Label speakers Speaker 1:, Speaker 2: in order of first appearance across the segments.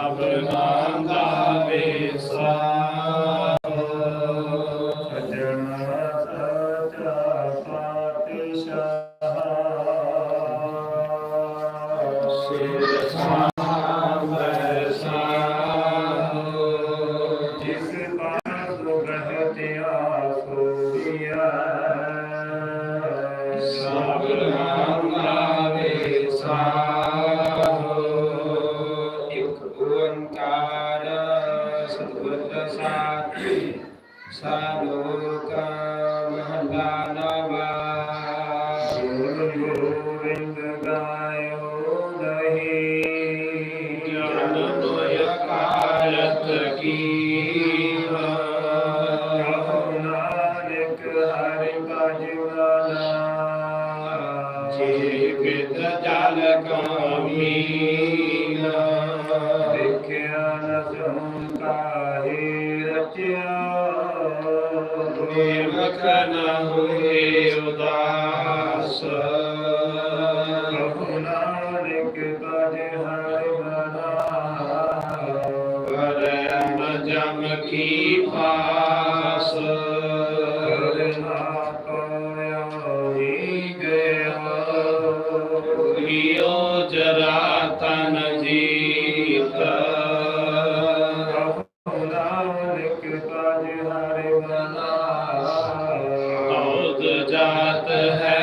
Speaker 1: ਸਭ ਨਾਮ ਦਾ ਵੇਸਾ Sakana Ruhe ਜਾਤ ਹੈ।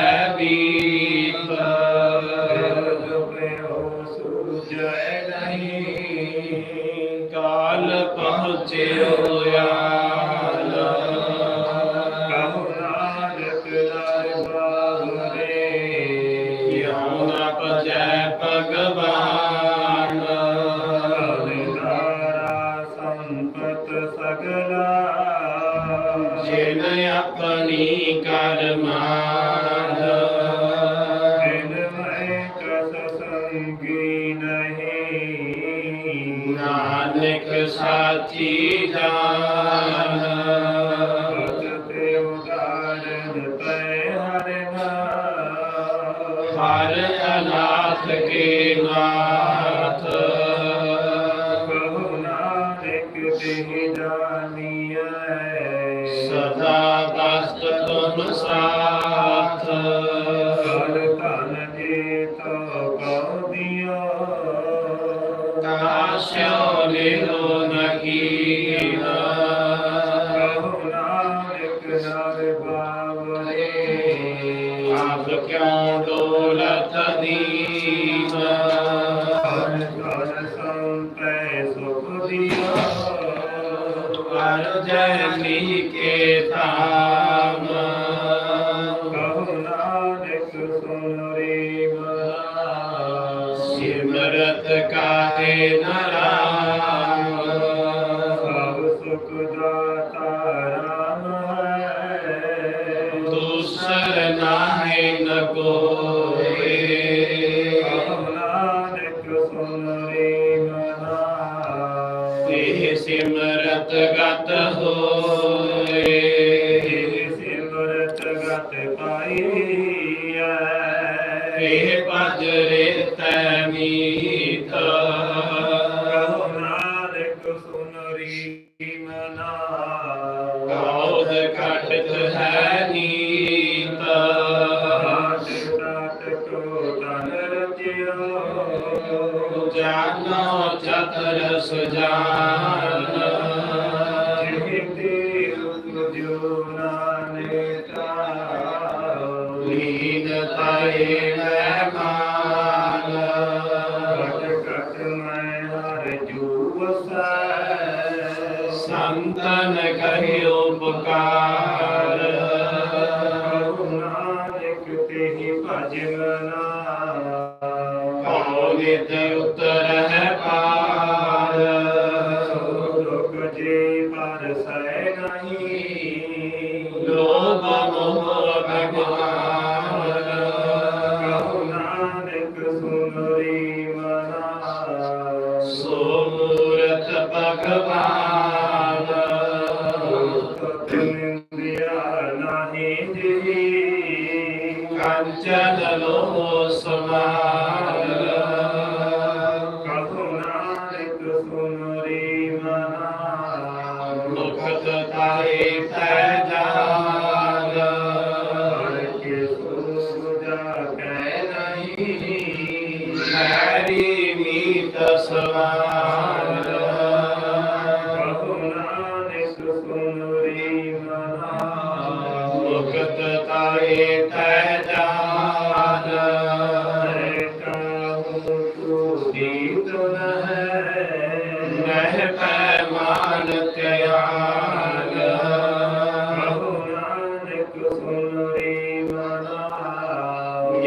Speaker 1: ਹਰ ਅਨਾਥ ਕੇ ਨਾਥ। cadena Hare جدلهم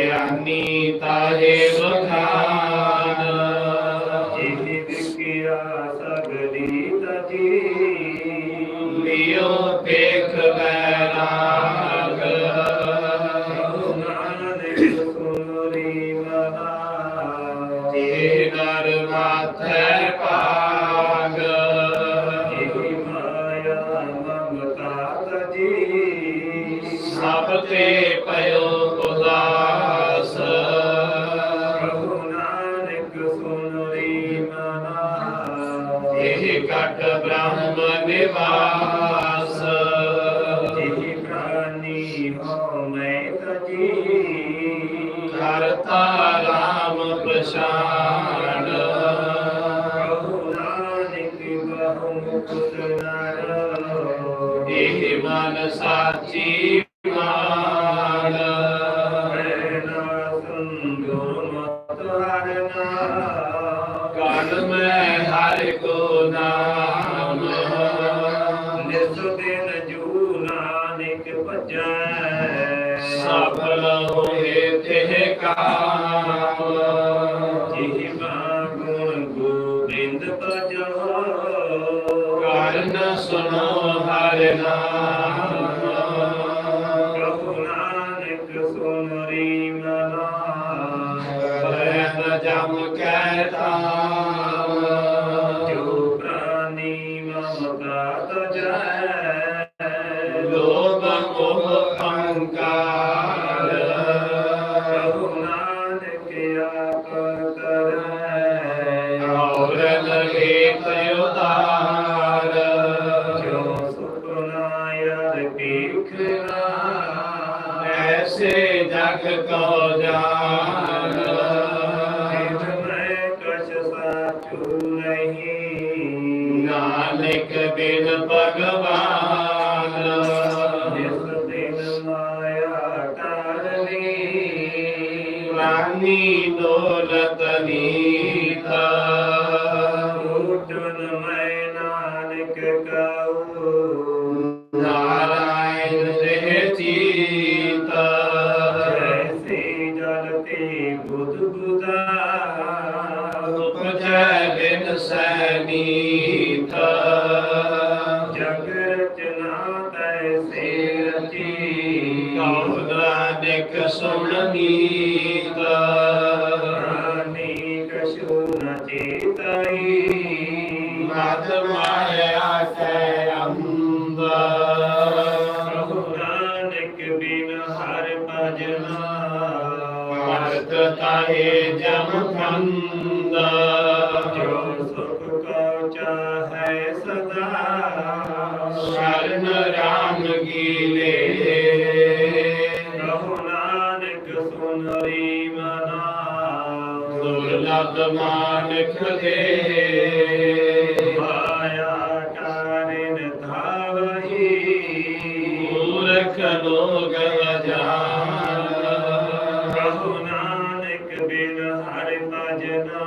Speaker 1: ਧਿਆਨੀ ਤਾਹੇ साची ਸੁਖਾਤ
Speaker 2: ਜੈ ਸੁਖਨਰੀ ਮਨਾ
Speaker 1: ਦੁਰਲਭ ਮਾਨਖ ਦੇ
Speaker 2: ਮਾਇਆ ਕਾਰਿਨ ਧਾਵਹੀ
Speaker 1: ਮੂਰਖ ਲੋਗ ਅਜਾਨ
Speaker 2: ਕਹੂ ਨਾਨਕ ਬਿਨ ਹਰਿ ਭਜਨਾ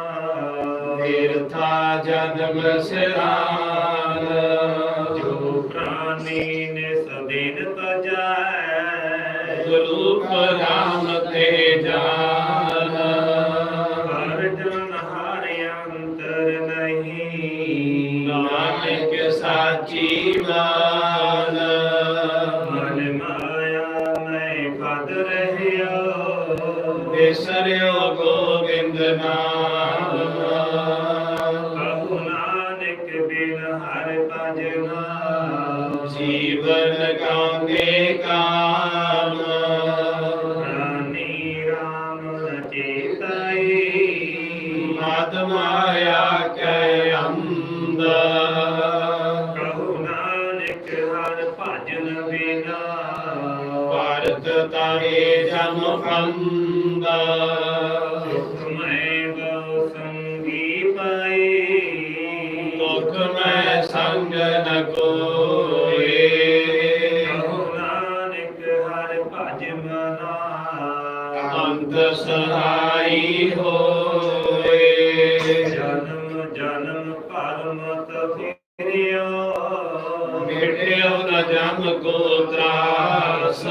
Speaker 1: ਤੀਰਥਾ ਜਨਮ ਸਿਰਾ in
Speaker 2: the night. ਭਰਮਤ ਫਿਰਿਓ
Speaker 1: ਮਿਟਿਓ ਨ ਜਮ ਕੋ ਤਰਾਸ।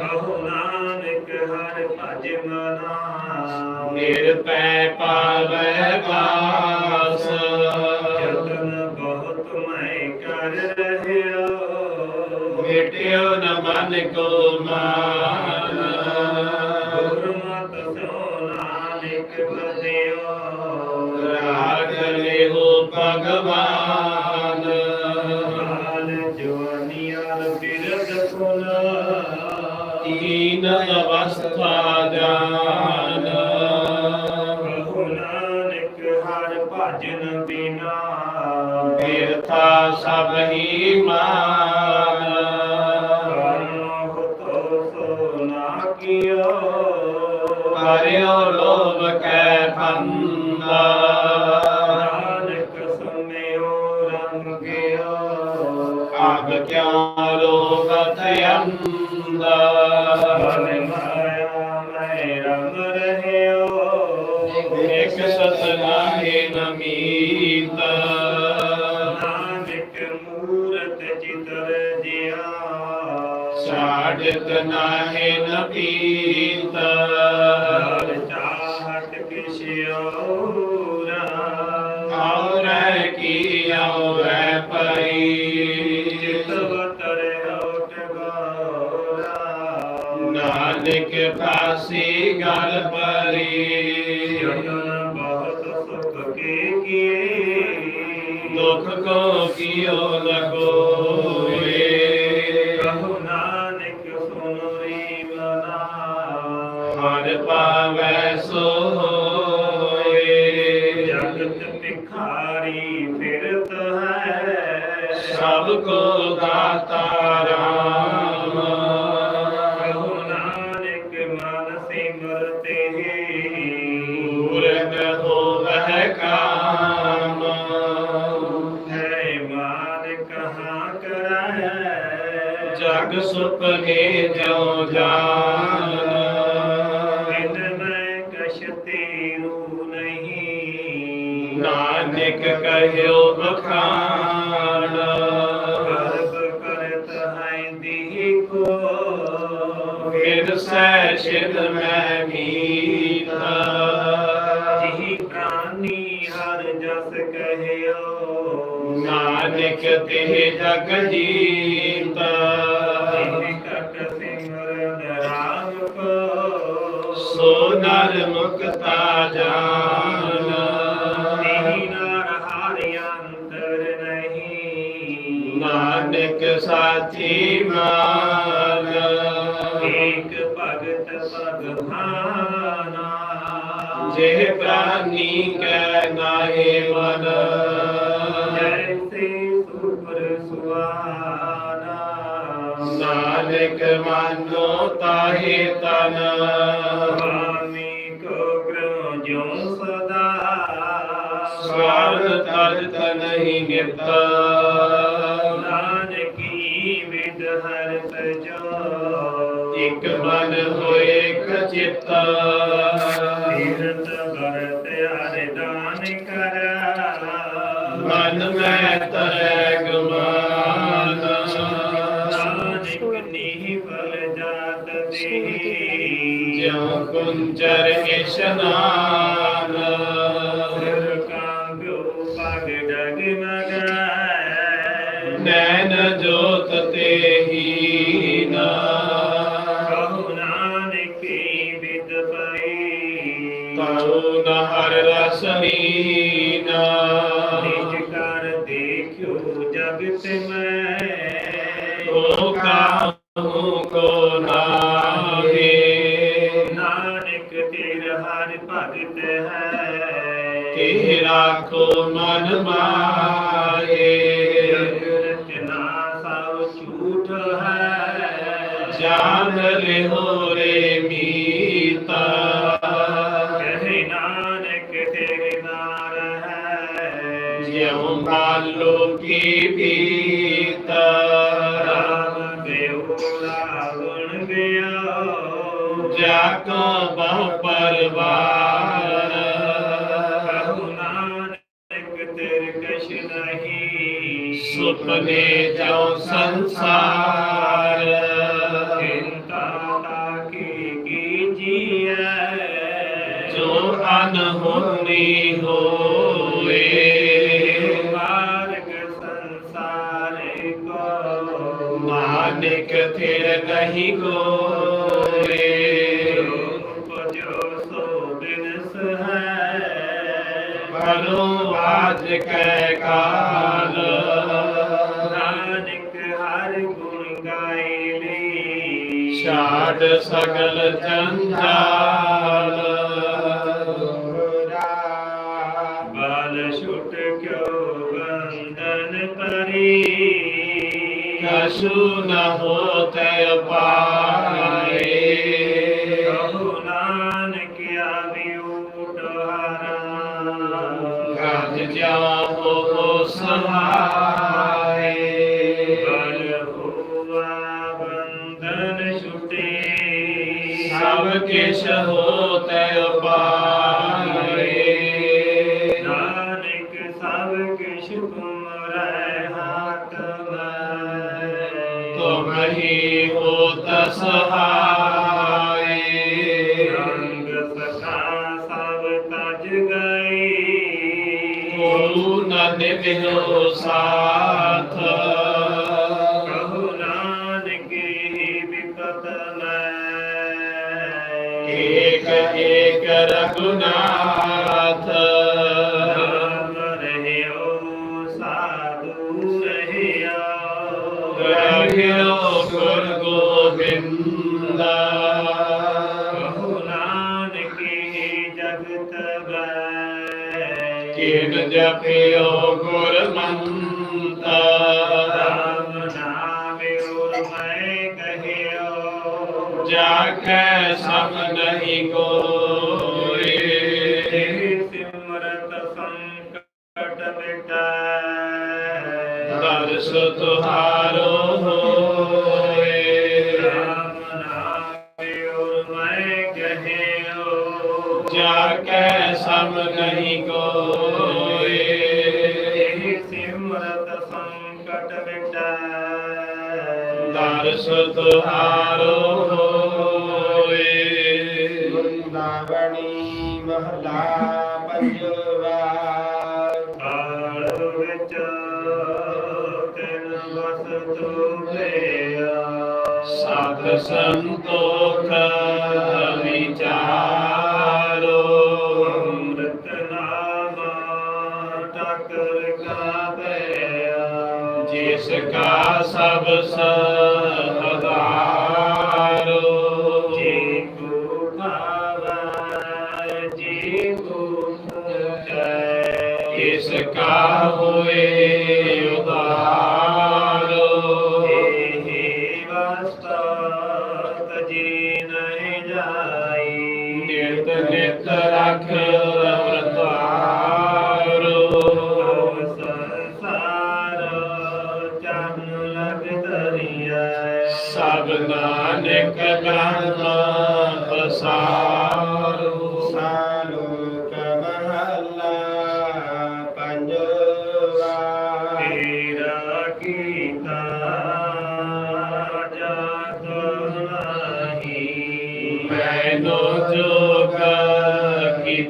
Speaker 2: ਕਹੋ ਨਾਨਕ ਹਰ ਭਜ ਮਨਾ
Speaker 1: ਨਿਰਪੈ ਪਾਵੈ ਬਾਸ
Speaker 2: ਜਤਨ ਬਹੁਤ ਮੈਂ ਕਰ
Speaker 1: ਨ ਮਨ ਕੋ ਮਾਨ ਬਿਰਥਾ ਸਭ ਹੀ ਮਾਨ
Speaker 2: ਕਰਨੋ ਸੋ ਨਾ ਕੀਓ
Speaker 1: ਕਰਿਓ ਲੋਭ ਕੈ ਫੰਦਾ
Speaker 2: ਨਾਨਕ ਸੁਨਿਓ ਰੰਗ ਗਿਓ
Speaker 1: ਅਬ ਕਿਉ ਲੋਭ ਥਯੰਦਾ ਨਾਹੀ ਨਪੀਤ
Speaker 2: ਹਰ ਚਾਹਟ ਕਿਛ ਔਰਾ
Speaker 1: ਕੀ ਔਰੈ ਪਈ।
Speaker 2: ਚਿਤਵਤਰ ਹੋਟ ਗੋਰਾ
Speaker 1: ਨਾਨਕ ਪਾਸੀ ਗਲ ਪਰੀ।
Speaker 2: ਜਨ ਬਹੁਤ ਸੁਖ ਕੇ ਕੀਏ।
Speaker 1: ਦੁਖ ਕੋ ਕੀਓ ਲਗੋਏ
Speaker 2: ਤੇਰੂ ਨਹੀਂ।
Speaker 1: ਨਾਨਕ ਕਹਿਓ ਬਖਾਨ
Speaker 2: ਗਰਬ ਕਰਤ ਹੈ ਦੀਖੋ।
Speaker 1: ਫਿਰ ਸੈ ਛਿਦ ਮੈਂ ਮੀਤਾ।
Speaker 2: ਜਿਹ ਪ੍ਰਾਨੀ ਹਰ ਜਸ ਕਹਿਓ।
Speaker 1: ਨਾਨਕ ਤੇ ਜਗ ਜੀਤਾ।
Speaker 2: ਸਿਮਰਨ ਰਾਮ ਨਾਹੀ
Speaker 1: ਮਨ
Speaker 2: ਜੈਸੇ ਸੁਪਰ ਸੁਆਨਾ
Speaker 1: ਨਾਨਕ ਮਾਨੋ ਤਾਹੇ ਤਨ
Speaker 2: ਸੁਆਮੀ ਕੋ ਗ੍ਰਹ ਜੋ ਸਦਾ
Speaker 1: ਸਵਾਰ ਤਰਤ ਨਹੀਂ ਨਿਤ
Speaker 2: ਨਾਨਕੀ ਵਿਦ ਹਰ ਤਜੋ
Speaker 1: ਇਕ ਮਨ ਹੋਏ ਇਕ ਚਿਤ। ਨੈਣ ਜੋਤ
Speaker 2: ਰਾਮ ਗਿਆ
Speaker 1: ਜਾ ਕੋ ਬਹੁ ਪਰਵਾਰ।
Speaker 2: ਕਹੂ ਨਾਨਕ ਤੇਰੇ ਕਛ ਨਹੀਂ
Speaker 1: ਸੁਪਨੇ ਜੋ ਸੰਸਾਰ।
Speaker 2: ਚਿੰਤਾ ਤਾਕੀ ਕੀਜੀਐ,
Speaker 1: ਜੋ ਅਨਹੋਨੀ ਹੋਏ ਨਹੀਂ ਕੋਏ
Speaker 2: ਉਪਜੋ ਸੋ ਬਿਨਸ ਹੈ।
Speaker 1: ਪਰੋ ਆਜ ਕੈ ਕਾਲ।
Speaker 2: ਨਾਨਕ ਹਰ ਗੁਣ ਲਈ
Speaker 1: ਛਾੜ ਸਗਲ ਜੰਜਾਲ। ਕਛੂ ਨ ਹੋਤੈ ਪਾਏ ਸਭ
Speaker 2: ਤਜ ਗਏ
Speaker 1: ਗੁਰੂ ਨ ਨਿਭਿਓ ਸਾਥ।
Speaker 2: ਕਹੂ ਨਾਨਕ ਵਿਪਤ ਲੈ।
Speaker 1: ਏਕ ਏਕ ਰਘੁਨਾਥ ਜਪਿਓ ਗੁਰ
Speaker 2: ਰਾਮ ਨਾਮ ਉਰ ਮੈਂ ਕਹਿਓ
Speaker 1: ਜਾ ਕੈ ਸਭ ਨਹੀਂ ਕੋਏ
Speaker 2: ਸਿਮਰਤ ਸੰਕਟ ਮਿਟੈ
Speaker 1: ਦਰਸ ਤੁਹਾਰੋ ਹੋਏ ਦਰਸ ਤੁਹਾਰੋ ਹੋਏ
Speaker 3: ਵ੍ਰਿੰਦਾਵਣੀ ਮਹਲਾ ਪੰਜਵਾ
Speaker 2: ਕਾਲ ਵਿੱਚ ਤਿਨ ਬਸ ਤੁਮਿਆ
Speaker 1: ਸਤ ਸੰਤੋਖ ਵਿਚਾਰੋ
Speaker 2: ਅੰਮ੍ਰਿਤ ਨਾਮ ਟਕਰ ਕਾ ਪਿਆ
Speaker 1: ਜਿਸ ਕਾ ਸਭ ਸਹਦਾਰੋ
Speaker 2: Yahweh.
Speaker 1: ਮੈਨੋ ਜੋਗ ਕੀ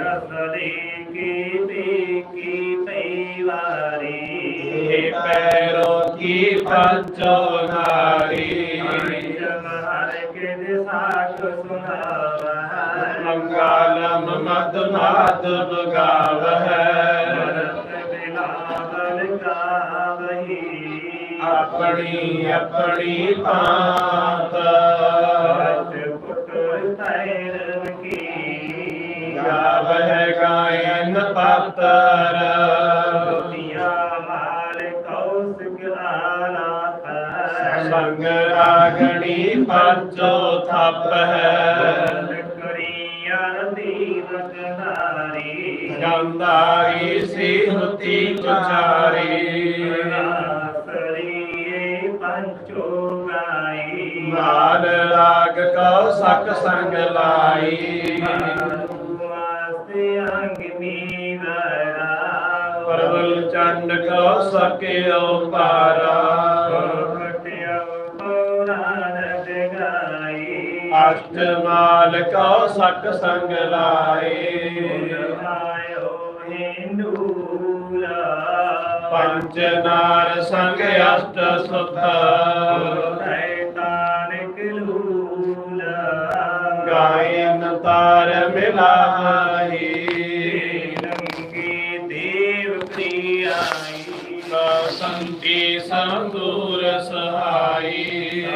Speaker 2: ਅਸਲੀ ਕੀ ਕੀ ਤੈਵਾਰੀ
Speaker 1: ਇਹ ਪੈਰੋ ਕੀ ਪੰਚੋ ਨਾਰੀ
Speaker 2: ਹਰ ਕੇ ਦੇ ਸਾਖ ਸੁਨਾਵਾ
Speaker 1: ਮੰਗਲਮ ਮਦ ਮਾਧਵ ਗਾਵਹਿ ਆਪਣੀ ਆਪਣੀ ਪਾਤ। ਗਾਇਨ ਪਾਤਰ।
Speaker 2: ਦੁਨੀਆ ਮਾਲ ਕੌਸਕ ਆਲਾਤ
Speaker 1: ਸੰਗ ਰਾਗਣੀ ਪੰਚੋ ਥਪ ਹੈ।
Speaker 2: ਕਰੀਆ ਦੀਵਕ ਨਾਰੀ
Speaker 1: ਗੰਧਾਰੀ ਸਿਹਤੀ ਗੁਜਾਰੀ
Speaker 2: ਸਰੀਏ ਪੰਚੋ ਗਾਈ।
Speaker 1: ਮਾਲ ਰਾਗ ਕਉ ਸਕ ਸੰਗ ਲਾਈ। ਪਰਵਲ ਚੰਡ ਕਉ ਸਕਿਓ ਪਾਰਾ। ਅਸ਼ਟ ਮਾਲ ਕਉ ਸਕ ਸੰਗ ਲਾਈ ਪੰਜ ਨਾਰ ਸੰਗ ਅਸ਼ਟ ਸੁਤ ਗਾਇਨ ਤਾਰ ਮਿਲਾਹੀ। ਸੰਤੀ ਸੰਦੂਰ ਸਹਾਈ।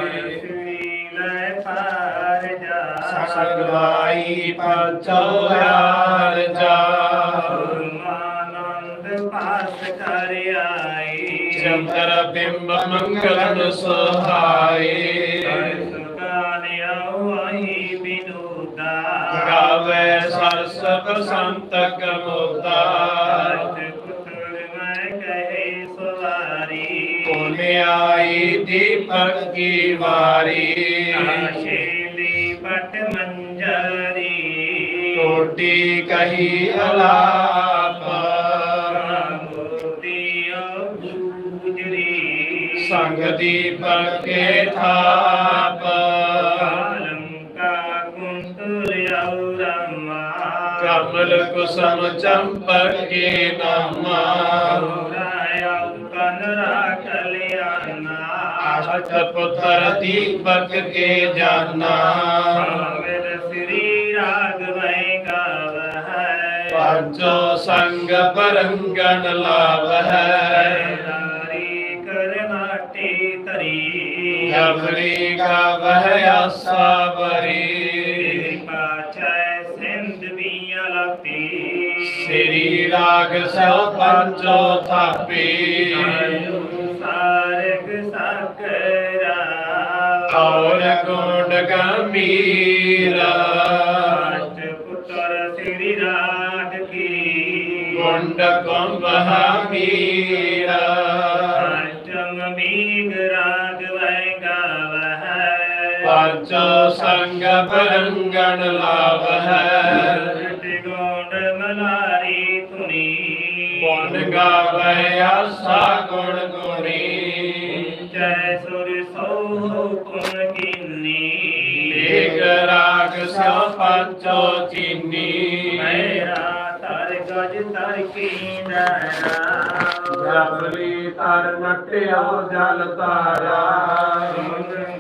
Speaker 1: ਸਗਵਾਈ ਪੰਚੋ ਯਾਰ ਜਾ
Speaker 2: ਆਨੰਦ ਪਾਸ ਕਰ ਆਈ
Speaker 1: ਚੰਦਰ ਬਿੰਬ ਮੰਗਲਨ ਸਹਾਈ। ਗਾਵੇ ਸਰਸ ਬਸੰਤ ਕਮੋਦਾ ਪੁਨਿਆਈ ਦੀਪਕ ਕੀ ਵਾਰੀ? ਟੋਟੀ ਕਹੀ ਅਲਾਪ। ਸੰਗ ਦੀਪਕ ਕੇ ਥਾਪ। ਕਮਲ ਕੁਸਮ ਚੰਪਕ ਕੇ ਨਾਮਾ। ਅਸ਼ਟ ਪੁੱਤਰ ਦੀਪਕ ਕੇ ਜਾਨਾ।
Speaker 2: ਸ੍ਰੀ ਰਾਗਵੈ ਗਾਵਹਿ।
Speaker 1: ਪੰਚੋ ਸੰਗ ਪਰੰਗਣ ਲਾਵਹਿ।
Speaker 2: ਨਾਰੀ ਕਰਨਾਟੀ ਤਰੀ
Speaker 1: ਗਬਰੀ ਗਾਵਹਿ ਆਸਾ ਬਰੀ
Speaker 2: ਪਾਛੈ ਸਿੰਧ ਬੀਆਂ ਲਪੀ।
Speaker 1: ਸ੍ਰੀ ਰਾਗ ਸੋ ਪੰਚੋ ਥਾਪੀ। ਔਰ ਗੁਣ ਗੰਭੀਰਾ।
Speaker 2: ਪੁੱਤਰ ਸ੍ਰੀ ਰਾਗ ਕੀ।
Speaker 1: ਗੁੰਡ ਕੁੰਭ ਹਮੀਰਾ
Speaker 2: ਅਸ਼ਟਮ ਮੀਗ ਰਾਗ ਵੈ ਗਾਵਹਿ।
Speaker 1: ਪੰਚੋ ਸੰਗ ਪਰੰਗਣ ਲਾਵਹਿ।
Speaker 2: ਗੋਂਡ ਮਲਾਰੀ ਤੁਨੀ
Speaker 1: ਗੁਣ ਗਾਵੇ ਆਸਾ ਗੁਣ ਗੁਣੀ। ਪੰਚੋ ਚੀਨੀ।
Speaker 2: ਮੇਰਾ ਤਰ ਗਜ ਤਰ ਕੀਨਾ
Speaker 1: ਜਬਰੀ ਤਰ ਨਟਿਓ ਜਲ ਤਾਰਾ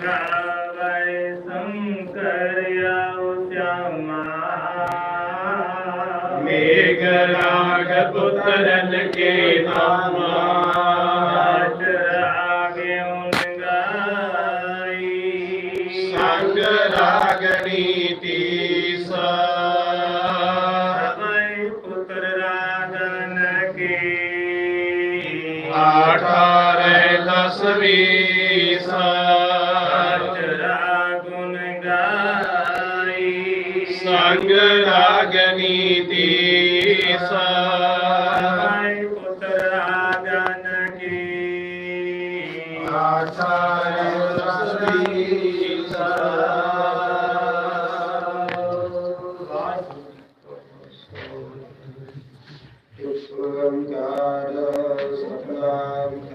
Speaker 2: ਗਾਵੇ ਸੰਕਰ ਆਉ ਸ਼ਾਮਾ
Speaker 1: ਮੇਘ ਰਾਗ ਪੁੱਤਰਨ ਕੇ ਨਾਮਾ। سبيل